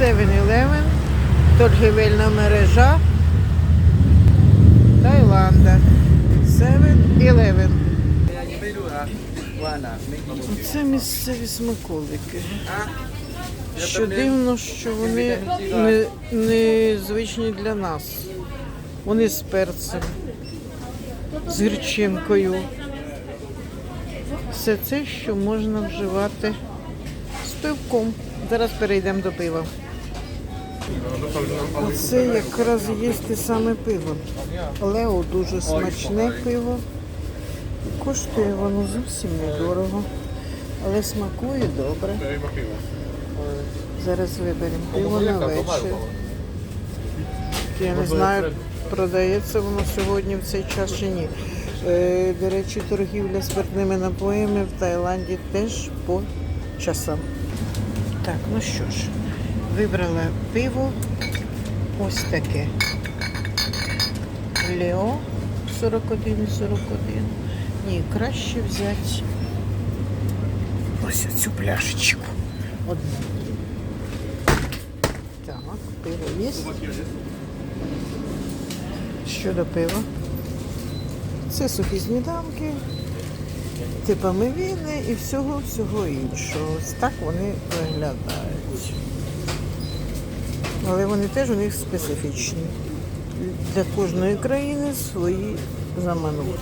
7-Eleven, торгівельна мережа Таїланда. 7-Eleven. Це місцеві смаколики. Що дивно, що вони не, не звичні для нас. Вони з перцем, з гірчинкою. Все це, що можна вживати з пивком. Зараз перейдемо до пива. Це якраз те саме пиво. Лео дуже смачне пиво. Коштує воно зовсім недорого, але смакує добре. Зараз виберемо пиво на вечір. Я не знаю, продається воно сьогодні в цей час чи ні. Е, До речі, торгівля спиртними напоями в Таїланді теж по часам. Так, ну що ж, вибрала пиво ось таке. Лео 41 41. Ні, краще взяти ось цю пляшечку. Одну. Так, пиво є. Щодо пива. Це сухі сніданки, типами війни і всього-всього іншого. Ось так вони виглядають. Але вони теж у них специфічні. Для кожної країни свої замануки.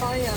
バイアン